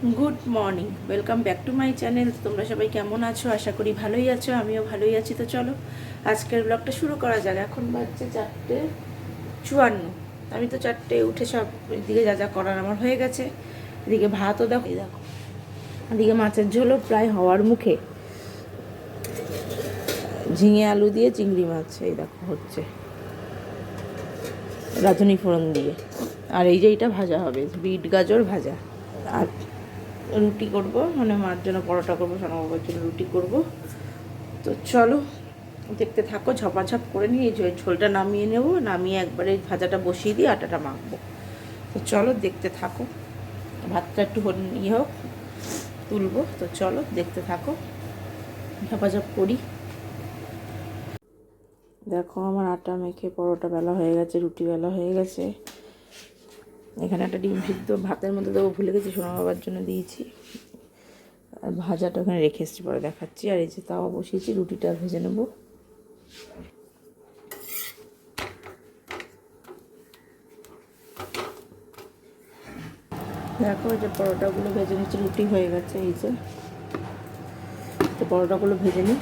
Good morning welcome back to my channel তোমরা সবাই কেমন আছো? আশা করি ভালোই আছো, আমিও ভালোই আছি। তো চলো, আজকের ব্লগটা শুরু করা যাক। এখন বাজছে চারটে চুয়ান্ন। আমি তো চারটে উঠে সব এদিকে যা যা করার আমার হয়ে গেছে। এদিকে ভাতও দেখো দেখো। এদিকে মাছের ঝোলও প্রায় হওয়ার মুখে। ঝিঙে আলু দিয়ে চিংড়ি মাছ, এই দেখো হচ্ছে। রাঁধুনি ফোড়ন দিয়ে। আর এই যে এটা ভাজা হবে, বিট গাজর ভাজা। আর রুটি করব মানে মার জন্য পরোটা করব সোনাবাবার জন্য রুটি করব। তো চলো, দেখতে থাকো, ঝপাঝপ করে নিয়ে এই ঝোলটা নামিয়ে নেব, নামিয়ে একবারে ভাজাটা বসিয়ে দিয়ে আটাটা মাখবো। তো চলো, দেখতে থাকো। ভাতটা একটু ইয়ে হোক, তুলবো। তো চলো, দেখতে থাকো, ঝপাঝপ করি। দেখো, আমার আটা মেখে পরোটা বেলা হয়ে গেছে, রুটি বেলা হয়ে গেছে। এখানে একটা ডিম সিদ্ধ, ভাতের মধ্যে দেবো ভুলে গেছি, সোনা বাবার জন্য দিয়েছি। আর ভাজাটা ওখানে রেখে এসেছি, পরে দেখাচ্ছি। আর এই যে তাওয়া বসিয়েছি, রুটিটা ভেজে নেব। দেখো যে পরোটাগুলো ভেজে নিচ্ছি, রুটি হয়ে গেছে, এই যে। তো পরোটাগুলো ভেজে নিই।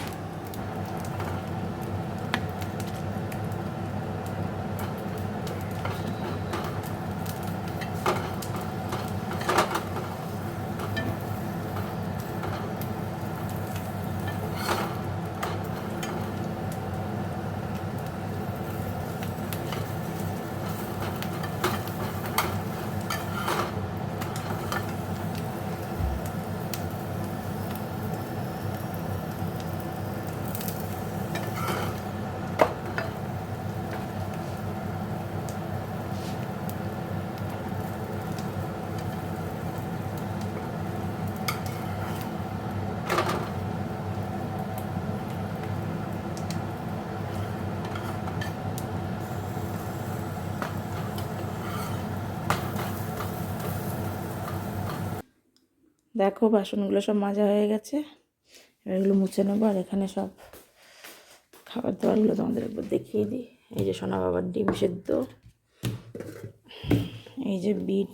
দেখো বাসনগুলো সব মাজা হয়ে গেছে। এবার এগুলো মুছে নেব আর এখানে সব খাবার দাবারগুলো তোমাদের একবার দেখিয়ে দিই। এই যে সোনা বাবার ডিম সেদ্ধ, এই যে বিট,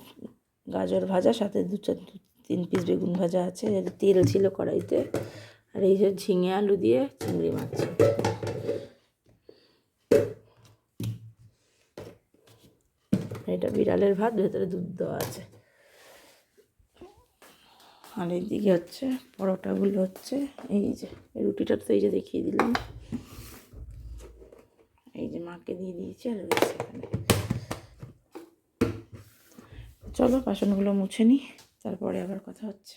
গাজর ভাজা, সাথে দু চার দু তিন পিস বেগুন ভাজা আছে, এর তেল ছিল কড়াইতে। আর এই যে ঝিঙে আলু দিয়ে চিংড়ি মাছ। এটা বিড়ালের ভাত, ভেতরে দুধ দেওয়া আছে। আর এইদিকে হচ্ছে পরোটাগুলো হচ্ছে, এই যে রুটিটা তো এই যে দেখিয়ে দিলাম। এই যে মাকে দিয়ে দিয়েছি আর চলো বাসনগুলো মুছে নিই, তারপরে আবার কথা হচ্ছে।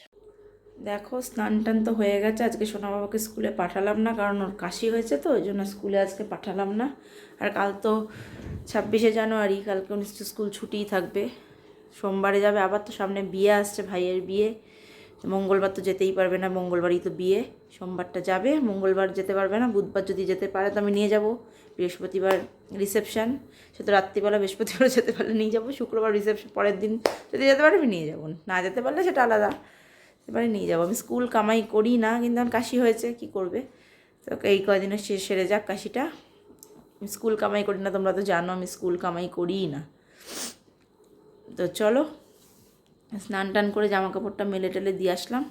দেখো, স্নান টান তো হয়ে গেছে, আজকে সোনা বাবাকে স্কুলে পাঠালাম না, কারণ ওর কাশি হয়েছে তো, ওই জন্য স্কুলে আজকে পাঠালাম না। আর কাল তো ছাব্বিশে জানুয়ারি, কালকে নিশ্চয় স্কুল ছুটিই থাকবে। সোমবারে যাবে, আবার তো সামনে বিয়ে আসছে, ভাইয়ের বিয়ে। মঙ্গলবার তো যেতেই পারবে না, মঙ্গলবারই তো বিয়ে, সোমবারটা যাবে, মঙ্গলবার যেতে পারবে না, বুধবার যদি যেতে পারে তো আমি নিয়ে যাব। বৃহস্পতিবার রিসেপশান সে তো রাত্রিবেলা বৃহস্পতিবার যেতে পারলে নিয়ে যাব, শুক্রবার রিসেপশন পরের দিন যদি যেতে পারে আমি নিয়ে যাব, না যেতে পারলে সেটা আলাদা। এবারে নিয়ে যাব। আমি স্কুল কামাই করি না, কিন্তু আমার কাশি হয়েছে, কি করবে? তো এই কয়দিনে শেষ সেরে যাক কাশিটা। আমি স্কুল কামাই করি না, তোমরা তো জানো আমি স্কুল কামাই করিই না। তো চলো স্নান টান করে জামা কাপড়টা মেলে টেলে দিয়ে আসলাম।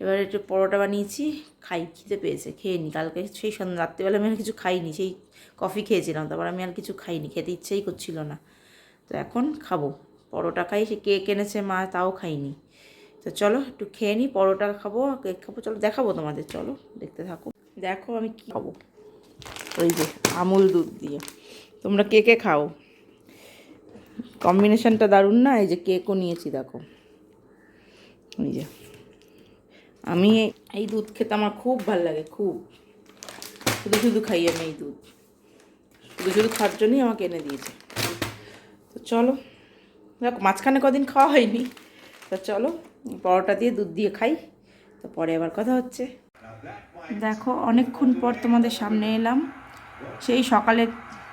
এবারে একটু পরোটা বানিয়েছি, খাই, খিদে পেয়েছে, খেয়ে নি। কালকে সেই সন্ধ্যা রাত্রিবেলা আমি আর কিছু খাইনি, সেই কফি খেয়েছিলাম, তারপর আমি আর কিছু খাইনি, খেতে ইচ্ছেই করছিল না। তো এখন খাব। পরোটা খাই, সে কেক এনেছে মা, তাও খাইনি। তো চলো একটু খেয়ে নিই পরোটা খাব, কেক খাব, চলো দেখাবো তোমাদের, চলো দেখতে থাকো। দেখো আমি কী খাব। ওই যে আমুল দুধ দিয়ে। তোমরা কে কে খাও? কম্বিনেশনটা দারুণ না? এই যে কেকও নিয়েছি, দেখো। এই যে। আমি এই দুধ খেতে আমার খুব ভালো লাগে, খুব। শুধু শুধু খাই আমি এই দুধ। শুধু শুধু খাওয়ার জন্যই আমাকে এনে দিয়েছে। তো চলো, দেখো, মাঝখানে কদিন খাওয়া হয়নি। তা চলো, পরোটা দিয়ে দুধ দিয়ে খাই। তো পরে আবার কথা হচ্ছে। দেখো, অনেকক্ষণ পর তোমাদের সামনে এলাম। সেই সকালে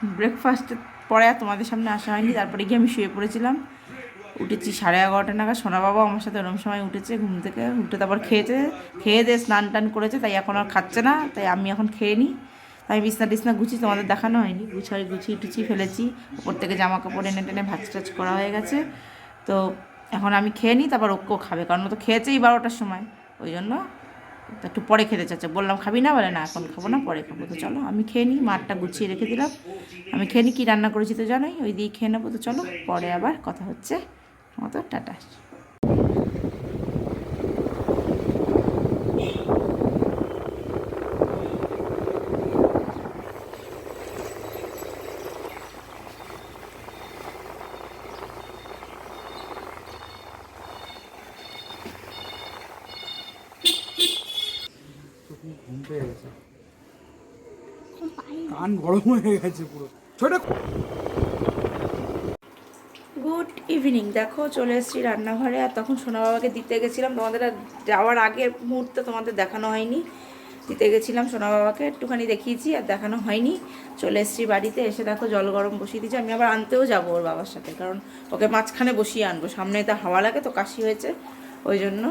ব্রেকফাস্টের পরে আর তোমাদের সামনে আসা হয়নি, তারপরে গিয়ে আমি শুয়ে পড়েছিলাম। উঠেছি সাড়ে এগারোটা নাগাদ, সোনা বাবা আমার সাথে ওরম সময় উঠেছে, ঘুম থেকে উঠে তারপর খেয়েছে, খেয়ে দিয়ে স্নান টান করেছে, তাই এখন আর খাচ্ছে না, তাই আমি এখন খেয়ে নিই। তাই বিছনা টিছনা গুছি তোমাদের দেখানো হয়নি, গুছাই গুছিয়ে টুচি ফেলেছি উপর থেকে জামা কাপড় এনে টেনে ভাজ টাজ করা হয়ে গেছে। তো এখন আমি খেয়ে নিই, তারপর ওকেও খাবে, কারণ ও তো খেয়েছেই বারোটার সময়, ওই জন্য একটু পরে খেতে চাচ্ছে। বললাম, খাবি না? বলে, না, এখন খাব না, পরে খাব। তো চলো, আমি খেয়ে নিই, মাঠটা গুছিয়ে রেখে দিলাম। আমি খেয়ে নিই, কী রান্না করেছি তো জানোই, ওই দিয়ে খেয়ে নেব। তো চলো, পরে আবার কথা হচ্ছে। মতো, টাটা। পেয়ে গেছে। কান গরম হয়ে গেছে পুরো। ছোট গুড ইভিনিং দেখো চলে এসেছি রান্নাঘরে আর তখন সোনা বাবাকে দিতে গেছিলাম। তোমাদের যাওয়ার আগের মুহূর্তে তোমাদের দেখানো হয়নি। দিতে গেছিলাম সোনা বাবাকে একটুখানি দেখিয়েছি আর দেখানো হয়নি। চলে এসেছি বাড়িতে এসে দেখো জল গরম বসিয়ে দিয়েছি। আমি আবার আনতেও যাব ওর বাবার সাথে কারণ ওকে মাঝখানে বসিয়ে আনব। সামনে তো হাওয়া লাগে তো কাশি হয়েছে ওই জন্য।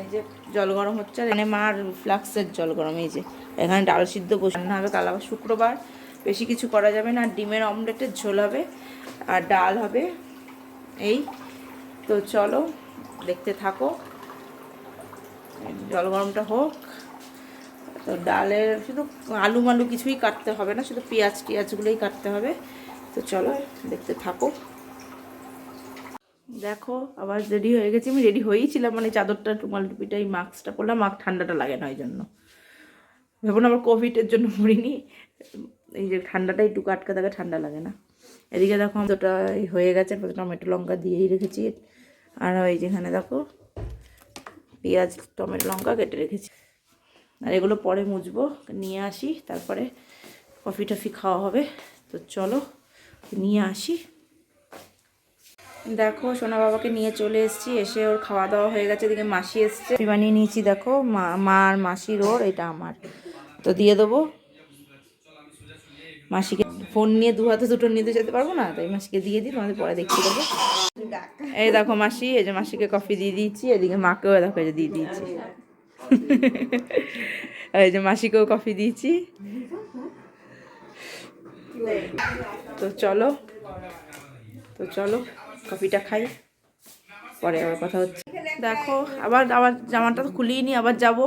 এই যে জল গরম হচ্ছে, আর এখানে মার ফ্লাক্সের জল গরম, এই যে এখানে ডাল সিদ্ধ বসে রান্না হবে, কাল আবার শুক্রবার। বেশি কিছু করা যাবে না ডিমের অমলেটের ঝোল হবে, আর ডাল হবে। এই, তো চলো, দেখতে থাকো। জল গরমটা হোক। তো ডালের শুধু আলু মালু কিছুই কাটতে হবে না, শুধু পেঁয়াজ টিয়াজগুলোই কাটতে হবে। তো চলো, দেখতে থাকো। দেখো, আবার রেডি হয়ে গেছি। আমি রেডি হয়েই ছিলাম মানে চাদরটা টুমাল টুপিটা, এই মাস্কটা পরলাম মাস্ক ঠান্ডাটা লাগে না ওই জন্য। ভেবো না আবার কোভিডের জন্য পড়িনি এই যে ঠান্ডাটা একটু আটকা থাকে, ঠান্ডা লাগে না। এদিকে দেখো তোটা হয়ে গেছে টমেটো লঙ্কা দিয়েই রেখেছি। আর ওই যেখানে দেখো, পেঁয়াজ, টমেটো লঙ্কা কেটে রেখেছি। আর এগুলো পরে মুছবো, নিয়ে আসি, তারপরে কফি টফি খাওয়া হবে। তো চলো, নিয়ে আসি। দেখো, সোনা বাবাকে নিয়ে চলে এসেছি, এসে ওর খাওয়া দাওয়া হয়ে গেছে, এদিকে মাসি এসছে। বানিয়ে নিয়েছি, দেখো, মা মা আর মাসির ওর, এটা আমার। তো দিয়ে দেবো। মাসিকে ফোন নিয়ে দু হাতে দুটো নিতে যেতে পারব না, তাই মাসিকে দিয়ে দিই, তোমাদের পরে দেখতে দেবো এই দেখো মাসি, এই যে মাসিকে কফি দিয়ে দিয়েছি, এদিকে মাকেও দেখো এই যে দিয়ে দিয়েছি। এই যে মাসিকেও কফি দিয়েছি। তো চলো তো চলো। কফিটা খাই। পরে আবার কথা হচ্ছে। দেখো আবার আবার জামাটা তো খুলিয়ে নি আবার যাব।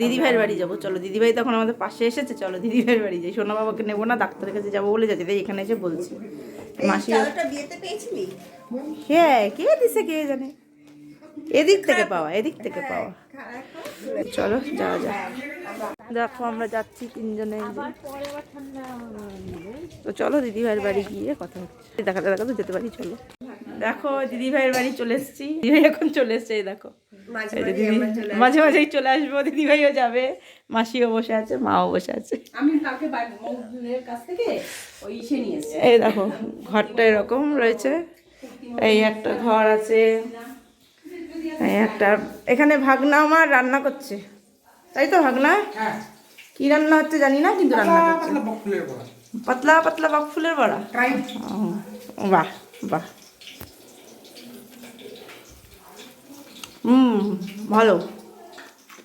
দিদিভাইয়ের বাড়ি যাব। চলো দিদিভাই তখন আমাদের পাশে এসেছে। চলো দিদিভাইয়ের বাড়ি যাই। সোনা বাবাকে নেব না ডাক্তারের কাছে যাব বলে যাচ্ছে। তাই এখানে এসে বলছি। মাসি হ্যাঁ কে দিছে কে জানে? এদিক থেকে পাওয়া এদিক থেকে পাওয়া। চলো যাওয়া যাক। দেখো আমরা যাচ্ছি তিনজনে। তো চলো দিদিভাইয়ের বাড়ি গিয়ে কথা হচ্ছে। দেখাতে দেখাতে যেতে পারি চলো। দেখো দিদিভাইয়ের বাড়ি চলে এসেছি। দিদিভাই এখন চলে এসছে এই দেখো। মাঝে মাঝে দিদি চলে মাঝে মাঝেই চলে আসব দিদিভাইও যাবে মাসিও বসে আছে মাও বসে আছে। এই দেখো ঘরটা এরকম রয়েছে। এই একটা ঘর আছে। এই একটা এখানে ভাগনা আমার রান্না করছে। তাই তো ভাগনা? হ্যাঁ। কি রান্না হচ্ছে জানি না কিন্তু রান্না করছে। পাতলা বকফুলের বড়া। পাতলা বক ফুলের বড়া? ও, বাহ বাহ। হুম, ভালো।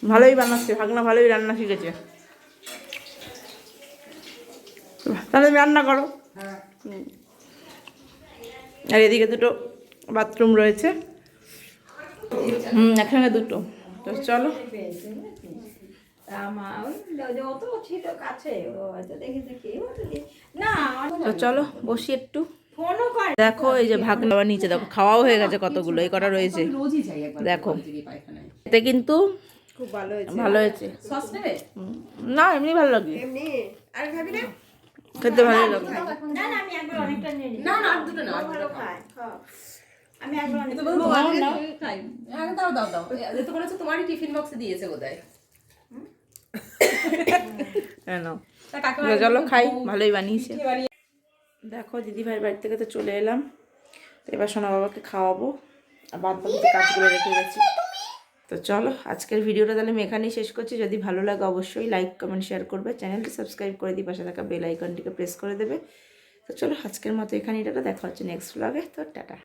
ভালোই বানাচ্ছে, ভাগনা ভালোই রান্না শিখেছে। তাহলে তুমি রান্না করো। আর এদিকে দুটো বাথরুম রয়েছে। হুম, একসঙ্গে দুটো। তো চলো। তো চলো, বসি একটু। দেখো এই যে ভাগনা আবার নিচে দেখো খাওয়াও হয়ে গেছে কতগুলো এই কটা রয়েছে। দেখো। এতে কিন্তু খুব ভালো হয়েছে। ভালো হয়েছে। সস নেবে? হুম, না এমনি ভালো লাগে। এমনি। আর খাবি না? খেতে ভালো লাগে। না না আমি একবার অনেকটা নিয়ে না না আর দুটো না আর দুটো খায় আমি একবার অনেক খাই হ্যাঁ দাও দাও দাও। এ তো তোমারই টিফিন বক্সে দিয়েছে বোধহয়। কেন চলো খাই ভালোই বানিয়েছে। দেখো দিদি ভাইয়ের বাড়ি থেকে তো চলে এলাম। তো এবার সোনা বাবাকে খাওয়াবো। আর বাদ বাকি কাজগুলো রেখে গেছি। তো চলো, আজকের ভিডিওটা তাহলে আমি এখানেই শেষ করছি। যদি ভালো লাগে অবশ্যই লাইক কমেন্ট শেয়ার করবে। চ্যানেলটি সাবস্ক্রাইব করে দিই পাশে থাকা বেল আইকনটিকে প্রেস করে দেবে। তো চলো, আজকের মতো এখানেই টাটা। দেখা হচ্ছে নেক্সট ব্লগে তো টাটা।